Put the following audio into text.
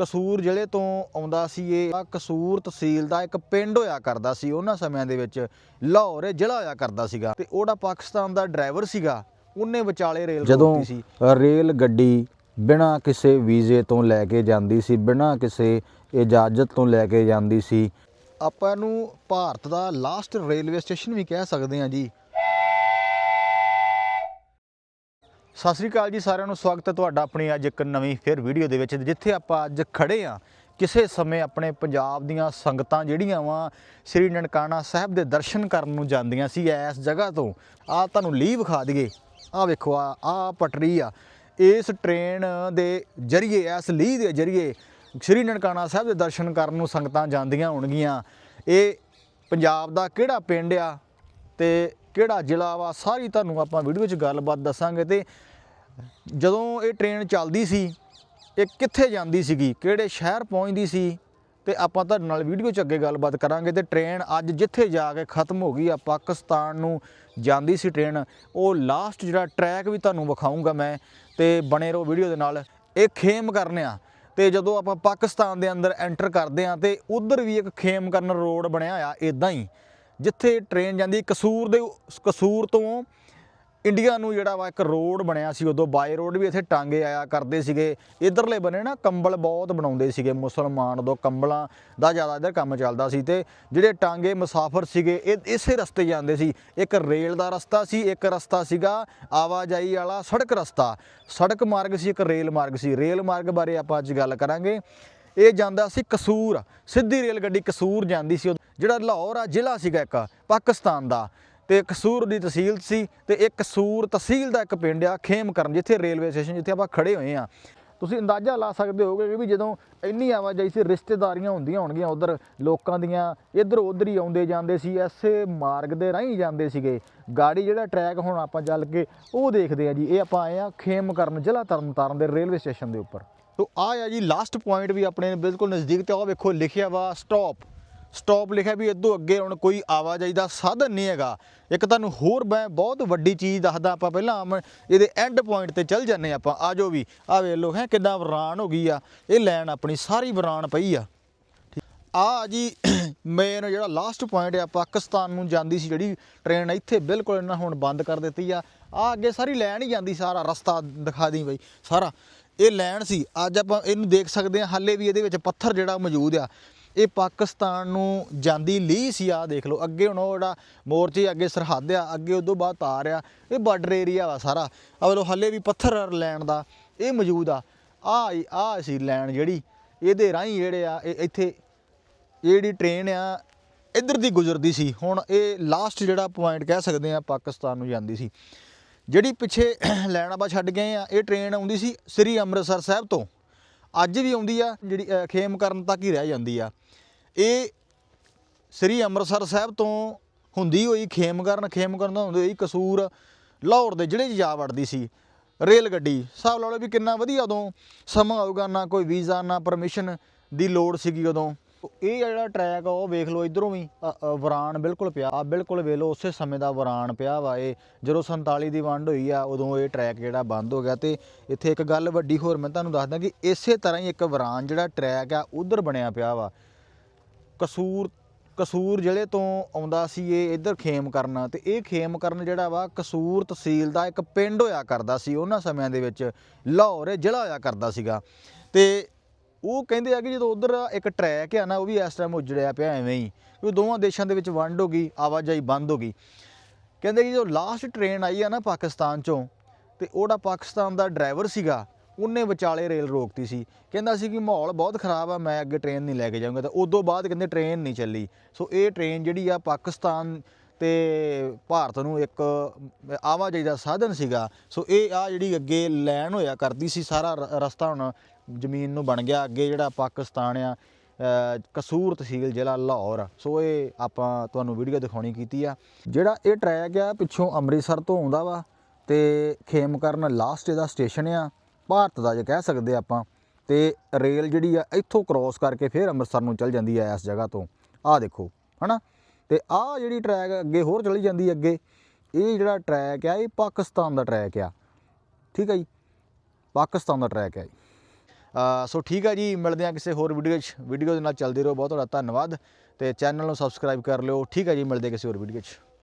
ਕਸੂਰ ਜ਼ਿਲ੍ਹੇ ਤੋਂ ਆਉਂਦਾ ਸੀ ਇਹ ਕਸੂਰ ਤਹਿਸੀਲ ਦਾ ਇੱਕ ਪਿੰਡ ਹੋਇਆ ਕਰਦਾ ਸੀ ਉਹਨਾਂ ਸਮਿਆਂ ਦੇ ਵਿੱਚ ਲਾਹੌਰ ਇਹ ਜ਼ਿਲ੍ਹਾ ਹੋਇਆ ਕਰਦਾ ਸੀਗਾ ਤੇ ਉਹਦਾ ਪਾਕਿਸਤਾਨ ਦਾ ਡਰਾਈਵਰ ਸੀਗਾ ਉਹਨੇ ਵਿਚਾਲੇ ਰੇਲ ਜਦੋਂ ਰੇਲ ਗੱਡੀ ਬਿਨਾਂ ਕਿਸੇ ਵੀਜ਼ੇ ਤੋਂ ਲੈ ਕੇ ਜਾਂਦੀ ਸੀ ਬਿਨਾਂ ਕਿਸੇ ਇਜਾਜ਼ਤ ਤੋਂ ਲੈ ਕੇ ਜਾਂਦੀ ਸੀ। ਆਪਾਂ ਨੂੰ ਭਾਰਤ ਦਾ ਲਾਸਟ ਰੇਲਵੇ ਸਟੇਸ਼ਨ ਵੀ ਕਹਿ ਸਕਦੇ ਹਾਂ ਜੀ। ਸਤਿ ਸ੍ਰੀ ਅਕਾਲ ਜੀ, ਸਾਰਿਆਂ ਨੂੰ ਸਵਾਗਤ ਹੈ ਤੁਹਾਡਾ ਆਪਣੀ ਅੱਜ ਇੱਕ ਨਵੀਂ ਫਿਰ ਵੀਡੀਓ ਦੇ ਵਿੱਚ, ਜਿੱਥੇ ਆਪਾਂ ਅੱਜ ਖੜੇ ਆ ਕਿਸੇ ਸਮੇਂ ਆਪਣੇ ਪੰਜਾਬ ਦੀਆਂ ਸੰਗਤਾਂ ਜਿਹੜੀਆਂ ਵਾ, ਸ੍ਰੀ ਨਨਕਾਣਾ ਸਾਹਿਬ ਦੇ ਦਰਸ਼ਨ ਕਰਨ ਨੂੰ ਜਾਂਦੀਆਂ ਸੀ ਇਸ ਜਗ੍ਹਾ ਤੋਂ। ਆ ਤੁਹਾਨੂੰ ਲੀਹ ਵਿਖਾ ਦਈਏ। ਆ ਵੇਖੋ ਆ ਆ ਪਟਰੀ ਆ। ਇਸ ਟ੍ਰੇਨ ਦੇ ਜਰੀਏ, ਇਸ ਲੀਹ ਦੇ ਜਰੀਏ ਸ੍ਰੀ ਨਨਕਾਣਾ ਸਾਹਿਬ ਦੇ ਦਰਸ਼ਨ ਕਰਨ ਨੂੰ ਸੰਗਤਾਂ ਜਾਂਦੀਆਂ ਹੋਣਗੀਆਂ। ਇਹ ਪੰਜਾਬ ਦਾ ਕਿਹੜਾ ਪਿੰਡ ਆ ਤੇ ਕਿਹੜਾ ਜ਼ਿਲ੍ਹਾ ਵਾ, ਸਾਰੀ ਤੁਹਾਨੂੰ ਆਪਾਂ ਵੀਡੀਓ 'ਚ ਗੱਲਬਾਤ ਦੱਸਾਂਗੇ ਤੇ ਜਦੋਂ ਇਹ ਟ੍ਰੇਨ ਚੱਲਦੀ ਸੀ, ਇਹ ਕਿੱਥੇ ਜਾਂਦੀ ਸੀਗੀ, ਕਿਹੜੇ ਸ਼ਹਿਰ ਪਹੁੰਚਦੀ ਸੀ, ਤੇ ਆਪਾਂ ਤੁਹਾਡੇ ਨਾਲ ਵੀਡੀਓ 'ਚ ਅੱਗੇ ਗੱਲਬਾਤ ਕਰਾਂਗੇ। ਤੇ ਟ੍ਰੇਨ ਅੱਜ ਜਿੱਥੇ ਜਾ ਕੇ ਖਤਮ ਹੋ ਗਈ ਆ ਪਾਕਿਸਤਾਨ ਨੂੰ ਜਾਂਦੀ ਸੀ ਟ੍ਰੇਨ ਉਹ ਲਾਸਟ ਜਿਹੜਾ ਟਰੈਕ ਵੀ ਤੁਹਾਨੂੰ ਵਿਖਾਉਂਗਾ ਮੈਂ, ਤੇ ਬਣੇ ਰਹੋ ਵੀਡੀਓ ਦੇ ਨਾਲ। ਇਹ ਖੇਮ ਕਰਨਿਆ ਤੇ ਜਦੋਂ ਆਪਾਂ ਪਾਕਿਸਤਾਨ ਦੇ ਅੰਦਰ ਐਂਟਰ ਕਰਦੇ ਆ, ਤੇ ਉਧਰ ਵੀ ਇੱਕ ਖੇਮ ਕਰਨ ਰੋਡ ਬਣਿਆ ਆ ਇਦਾਂ ਹੀ। ਜਿੱਥੇ ਟ੍ਰੇਨ ਜਾਂਦੀ, ਕਸੂਰ ਦੇ ਕਸੂਰ ਤੋਂ ਇੰਡੀਆ ਨੂੰ ਜਿਹੜਾ ਵਾ ਇੱਕ ਰੋਡ ਬਣਿਆ ਸੀ ਉਦੋਂ ਬਾਈ ਰੋਡ ਵੀ ਇੱਥੇ ਟਾਂਗੇ ਆਇਆ ਕਰਦੇ ਸੀਗੇ। ਇਧਰਲੇ ਬਨੇ ਨਾ ਕੰਬਲ ਬਹੁਤ ਬਣਾਉਂਦੇ ਸੀਗੇ ਮੁਸਲਮਾਨ ਉਦੋਂ, ਕੰਬਲਾਂ ਦਾ ਜ਼ਿਆਦਾ ਇਧਰ ਕੰਮ ਚੱਲਦਾ ਸੀ ਤੇ ਜਿਹੜੇ ਟਾਂਗੇ ਮੁਸਾਫਰ ਸੀਗੇ, ਇਹ ਇਸੇ ਰਸਤੇ ਜਾਂਦੇ ਸੀ। ਇੱਕ ਰੇਲ ਦਾ ਰਸਤਾ ਸੀ, ਇੱਕ ਰਸਤਾ ਸੀਗਾ ਆਵਾਜਾਈ ਵਾਲਾ ਸੜਕ ਰਸਤਾ। ਸੜਕ ਮਾਰਗ ਸੀ, ਇੱਕ ਰੇਲ ਮਾਰਗ ਸੀ। ਰੇਲ ਮਾਰਗ ਬਾਰੇ ਆਪਾਂ ਅੱਜ ਗੱਲ ਕਰਾਂਗੇ। ਇਹ ਜਾਂਦਾ ਸੀ ਕਸੂਰ, ਸਿੱਧੀ ਰੇਲ ਗੱਡੀ ਕਸੂਰ ਜਾਂਦੀ ਸੀ ਉਦੋਂ। ਜਿਹੜਾ ਲਾਹੌਰ ਆ, ਜ਼ਿਲ੍ਹਾ ਸੀਗਾ ਇੱਕ, ਪਾਕਿਸਤਾਨ ਦਾ। ਤੇ ਕਸੂਰ ਦੀ ਤਹਿਸੀਲ ਸੀ ਤੇ ਇੱਕ ਕਸੂਰ ਤਹਿਸੀਲ ਦਾ ਇੱਕ ਪਿੰਡ ਆ, ਖੇਮ ਕਰਨ, ਜਿੱਥੇ ਰੇਲਵੇ ਸਟੇਸ਼ਨ ਜਿੱਥੇ ਆਪਾਂ ਖੜੇ ਹੋਏ ਆ। ਤੁਸੀਂ ਅੰਦਾਜ਼ਾ ਲਾ ਸਕਦੇ ਹੋਗੇ ਕਿ ਵੀ ਜਦੋਂ ਇੰਨੀ ਆਵਾਜਾਈ ਸੀ, ਰਿਸ਼ਤੇਦਾਰੀਆਂ ਹੁੰਦੀਆਂ ਹੋਣਗੀਆਂ ਉਧਰ, ਲੋਕਾਂ ਦੀਆਂ, ਇੱਧਰ ਉੱਧਰ ਹੀ ਆਉਂਦੇ ਜਾਂਦੇ ਸੀ, ਐਸੇ ਮਾਰਗ ਦੇ ਰਾਹੀਂ ਜਾਂਦੇ ਸੀਗੇ। ਗਾੜੀ ਜਿਹੜਾ ਟਰੈਕ ਹੁਣ ਆਪਾਂ ਚੱਲ ਕੇ, ਉਹ ਦੇਖਦੇ ਆ ਜੀ, ਇਹ ਆਪਾਂ ਆਏ ਆ ਖੇਮ ਕਰਨ ਜ਼ਿਲ੍ਹਾ ਤਰਨਤਾਰਨ ਦੇ ਰੇਲਵੇ ਸਟੇਸ਼ਨ ਦੇ ਉੱਪਰ। ਤੋ ਆ ਆ ਜੀ ਲਾਸਟ ਪੁਆਇੰਟ ਵੀ ਆਪਣੇ ਬਿਲਕੁਲ ਨਜ਼ਦੀਕ ਤੇ ਉਹ ਵੇਖੋ, ਲਿਖਿਆ ਵਾ ਸਟਾਪ ਸਟਾਪ ਲਿਖਿਆ ਵੀ ਇਦੋਂ ਅੱਗੇ ਹੁਣ ਕੋਈ ਆਵਾਜਾਈ ਦਾ ਸਾਧਨ ਨਹੀਂ ਹੈਗਾ। ਇੱਕ ਤੁਹਾਨੂੰ ਹੋਰ ਮੈਂ ਬਹੁਤ ਵੱਡੀ ਚੀਜ਼ ਦੱਸਦਾ ਆਪਾਂ ਪਹਿਲਾਂ ਇਹਦੇ ਐਂਡ ਪੁਆਇੰਟ ਤੇ ਚੱਲ ਜੰਨੇ ਆਪਾਂ। ਆ ਜੋ ਵੀ, ਆ ਵੇਖ ਲੋ ਹੈ ਕਿੰਨਾ ਵਰਾਨ ਹੋ ਗਈ ਆ। ਇਹ ਲਾਈਨ ਆਪਣੀ ਸਾਰੀ ਵਰਾਨ ਪਈ ਆ। ਆ ਜੀ ਮੇਨ ਜਿਹੜਾ ਲਾਸਟ ਪੁਆਇੰਟ ਆ ਪਾਕਿਸਤਾਨ ਨੂੰ ਜਾਂਦੀ ਸੀ ਜਿਹੜੀ ਟ੍ਰੇਨ ਇੱਥੇ ਬਿਲਕੁਲ ਇਹਨਾਂ ਹੁਣ ਬੰਦ ਕਰ ਦਿੱਤੀ ਆ। ਆ ਅੱਗੇ ਸਾਰੀ ਲਾਈਨ ਹੀ ਜਾਂਦੀ ਸਾਰਾ, ਰਸਤਾ ਦਿਖਾ ਦੀ ਬਈ, ਸਾਰਾ। ਇਹ ਲੈਣ ਸੀ, ਅੱਜ ਆਪਾਂ ਇਹਨੂੰ ਦੇਖ ਸਕਦੇ ਹਾਂ, ਹਾਲੇ ਵੀ ਇਹਦੇ ਵਿੱਚ ਪੱਥਰ ਜਿਹੜਾ ਮੌਜੂਦ ਆ। ਇਹ ਪਾਕਿਸਤਾਨ ਨੂੰ ਜਾਂਦੀ ਲੀਹ ਸੀ ਆ ਦੇਖ ਲਓ। ਅੱਗੇ ਹੁਣ ਉਹ ਜਿਹੜਾ ਮੋਰਚੇ ਅੱਗੇ ਸਰਹੱਦ ਆ, ਅੱਗੇ ਉਦੋਂ ਬਾਅਦ ਤਾਰ ਆ, ਇਹ ਬਾਰਡਰ ਏਰੀਆ ਵਾ ਸਾਰਾ। ਆ ਵੇਲੋ ਹਾਲੇ ਵੀ ਪੱਥਰ ਲੈਣ ਦਾ ਇਹ ਮੌਜੂਦ ਆ। ਆ ਆ ਸੀ ਲੈਣ ਜਿਹੜੀ, ਇਹਦੇ ਰਾਹੀਂ ਜਿਹੜੇ ਆ, ਇਹ ਇੱਥੇ ਇਹ ਜਿਹੜੀ ਟ੍ਰੇਨ ਆ, ਇੱਧਰ ਦੀ ਗੁਜ਼ਰਦੀ ਸੀ। ਹੁਣ ਇਹ ਲਾਸਟ ਜਿਹੜਾ ਪੁਆਇੰਟ ਕਹਿ ਸਕਦੇ ਆ, ਪਾਕਿਸਤਾਨ ਨੂੰ ਜਾਂਦੀ ਸੀ। ਜਿਹੜੀ ਪਿੱਛੇ ਲੈਣ ਆਪਾਂ ਛੱਡ ਗਏ ਆ, ਇਹ ਟ੍ਰੇਨ ਆਉਂਦੀ ਸੀ ਸ੍ਰੀ ਅੰਮ੍ਰਿਤਸਰ ਸਾਹਿਬ ਤੋਂ। ਅੱਜ ਵੀ ਆਉਂਦੀ ਆ, ਜਿਹੜੀ ਖੇਮ ਕਰਨ ਤੱਕ ਹੀ ਰਹਿ ਜਾਂਦੀ ਆ। ਇਹ ਸ੍ਰੀ ਅੰਮ੍ਰਿਤਸਰ ਸਾਹਿਬ ਤੋਂ ਹੁੰਦੀ ਹੋਈ ਖੇਮ ਕਰਨ ਖੇਮ ਕਰਨ ਦਾ ਹੁੰਦੀ ਹੋਈ ਕਸੂਰ ਲਾਹੌਰ ਦੇ ਜ਼ਿਲ੍ਹੇ 'ਚ ਜਾ ਵੜਦੀ ਸੀ, ਰੇਲ ਗੱਡੀ। ਹਿਸਾਬ ਲਾ ਲਓ ਵੀ ਕਿੰਨਾ ਵਧੀਆ ਉਦੋਂ ਸਮਾਂ ਆਊਗਾ, ਨਾ ਕੋਈ ਵੀਜ਼ਾ, ਨਾ ਪਰਮਿਸ਼ਨ ਦੀ ਲੋੜ ਸੀਗੀ ਉਦੋਂ। ਇਹ ਜਿਹੜਾ ਟਰੈਕ ਆ, ਉਹ ਵੇਖ ਲਓ ਇਧਰੋਂ ਵੀ ਵਰਾਨ ਬਿਲਕੁਲ ਪਿਆ। ਆ ਬਿਲਕੁਲ ਵੇਖ ਲਓ, ਉਸੇ ਸਮੇਂ ਦਾ ਵਰਾਨ ਪਿਆ ਵਾ। ਇਹ ਜਦੋਂ 47 ਦੀ ਵੰਡ ਹੋਈ ਆ, ਉਦੋਂ ਇਹ ਟਰੈਕ ਜਿਹੜਾ ਬੰਦ ਹੋ ਗਿਆ। ਤੇ ਇੱਥੇ ਇੱਕ ਗੱਲ ਵੱਡੀ ਹੋਰ ਮੈਂ ਤੁਹਾਨੂੰ ਦੱਸਦਾ ਕਿ ਇਸੇ ਤਰ੍ਹਾਂ ਹੀ ਇੱਕ ਵਰਾਨ ਜਿਹੜਾ ਟਰੈਕ ਆ, ਉਧਰ ਬਣਿਆ ਪਿਆ ਵਾ। ਕਸੂਰ ਕਸੂਰ ਜ਼ਿਲ੍ਹੇ ਤੋਂ ਆਉਂਦਾ ਸੀ ਇਹ ਇੱਧਰ ਖੇਮ ਕਰਨ। ਤੇ ਇਹ ਖੇਮ ਕਰਨ ਜਿਹੜਾ ਵਾ, ਕਸੂਰ ਤਹਿਸੀਲ ਦਾ ਇੱਕ ਪਿੰਡ ਹੋਇਆ ਕਰਦਾ ਸੀ। ਉਹਨਾਂ ਸਮਿਆਂ ਦੇ ਵਿੱਚ ਲਾਹੌਰ ਜ਼ਿਲ੍ਹਾ ਹੋਇਆ ਕਰਦਾ ਸੀਗਾ। ਤੇ ਉਹ ਕਹਿੰਦੇ ਆ ਕਿ ਜਦੋਂ ਉਧਰ ਇੱਕ ਟਰੈਕ ਆ ਨਾ, ਉਹ ਵੀ ਇਸ ਟਾਈਮ ਉਜੜਿਆ ਪਿਆ ਐਵੇਂ ਹੀ ਉਹ ਦੋਵਾਂ ਦੇਸ਼ਾਂ ਦੇ ਵਿੱਚ ਵੰਡ ਹੋ ਗਈ, ਆਵਾਜਾਈ ਬੰਦ ਹੋ ਗਈ। ਕਹਿੰਦੇ ਕਿ ਜਦੋਂ ਲਾਸਟ ਟ੍ਰੇਨ ਆਈ ਆ ਨਾ ਪਾਕਿਸਤਾਨ ਚੋਂ, ਤੇ ਉਹਦਾ ਪਾਕਿਸਤਾਨ ਦਾ ਡਰਾਈਵਰ ਸੀਗਾ, ਉਹਨੇ ਵਿਚਾਲੇ ਰੇਲ ਰੋਕਤੀ ਸੀ। ਕਹਿੰਦਾ ਸੀ ਕਿ ਮਾਹੌਲ ਬਹੁਤ ਖਰਾਬ ਆ, ਮੈਂ ਅੱਗੇ ਟ੍ਰੇਨ ਨਹੀਂ ਲੈ ਕੇ ਜਾਊਂਗਾ। ਤਾਂ ਉਦੋਂ ਬਾਅਦ ਕਹਿੰਦੇ ਟ੍ਰੇਨ ਨਹੀਂ ਚੱਲੀ। ਸੋ ਇਹ ਟ੍ਰੇਨ ਜਿਹੜੀ ਆ ਪਾਕਿਸਤਾਨ ਤੇ ਭਾਰਤ ਨੂੰ ਇੱਕ ਆਵਾਜਾਈ ਦਾ ਸਾਧਨ ਸੀਗਾ। ਸੋ ਇਹ ਆ ਜਿਹੜੀ ਅੱਗੇ ਲੈਣ ਹੋਇਆ ਕਰਦੀ ਸੀ, ਸਾਰਾ ਰ- ਰਸਤਾ ਹੁਣ ਜ਼ਮੀਨ ਨੂੰ ਬਣ ਗਿਆ। ਅੱਗੇ ਜਿਹੜਾ ਪਾਕਿਸਤਾਨ ਆ ਕਸੂਰ ਤਹਿਸੀਲ ਜ਼ਿਲ੍ਹਾ ਲਾਹੌਰ ਸੋ ਇਹ ਆਪਾਂ ਤੁਹਾਨੂੰ ਵੀਡੀਓ ਦਿਖਾਉਣੀ ਕੀਤੀ ਆ। ਜਿਹੜਾ ਇਹ ਟਰੈਕ ਆ, ਪਿੱਛੋਂ ਅੰਮ੍ਰਿਤਸਰ ਤੋਂ ਆਉਂਦਾ ਵਾ ਤੇ ਖੇਮਕਰਨ ਲਾਸਟ ਇਹਦਾ ਸਟੇਸ਼ਨ ਆ, ਭਾਰਤ ਦਾ ਜੇ ਕਹਿ ਸਕਦੇ ਆਪਾਂ। ਤੇ ਰੇਲ ਜਿਹੜੀ ਆ, ਇੱਥੋਂ ਕ੍ਰੋਸ ਕਰਕੇ ਫਿਰ ਅੰਮ੍ਰਿਤਸਰ ਨੂੰ ਚੱਲ ਜਾਂਦੀ ਆ ਇਸ ਜਗ੍ਹਾ ਤੋਂ। ਆਹ ਦੇਖੋ, ਹਨਾ? ਤੇ ਆਹ ਜਿਹੜੀ ਟਰੈਕ ਅੱਗੇ ਹੋਰ ਚਲੀ ਜਾਂਦੀ ਅੱਗੇ, ਇਹ ਜਿਹੜਾ ਟਰੈਕ ਆ, ਇਹ ਪਾਕਿਸਤਾਨ ਦਾ ਟਰੈਕ ਆ। ਠੀਕ ਆ ਜੀ? ਪਾਕਿਸਤਾਨ ਦਾ ਟਰੈਕ ਆ ਜੀ ਸੋ ਠੀਕ ਆ ਜੀ, ਮਿਲਦੇ ਆ ਕਿਸੇ ਹੋਰ ਵੀਡੀਓ 'ਚ। ਵੀਡੀਓ ਦੇ ਨਾਲ ਚੱਲਦੇ ਰਹੋ ਬਹੁਤ, ਤੁਹਾਡਾ ਧੰਨਵਾਦ। ਤੇ ਚੈਨਲ ਨੂੰ ਸਬਸਕ੍ਰਾਈਬ ਕਰ ਲਿਓ। ਠੀਕ ਆ ਜੀ, ਮਿਲਦੇ ਕਿਸੇ ਹੋਰ ਵੀਡੀਓ 'ਚ।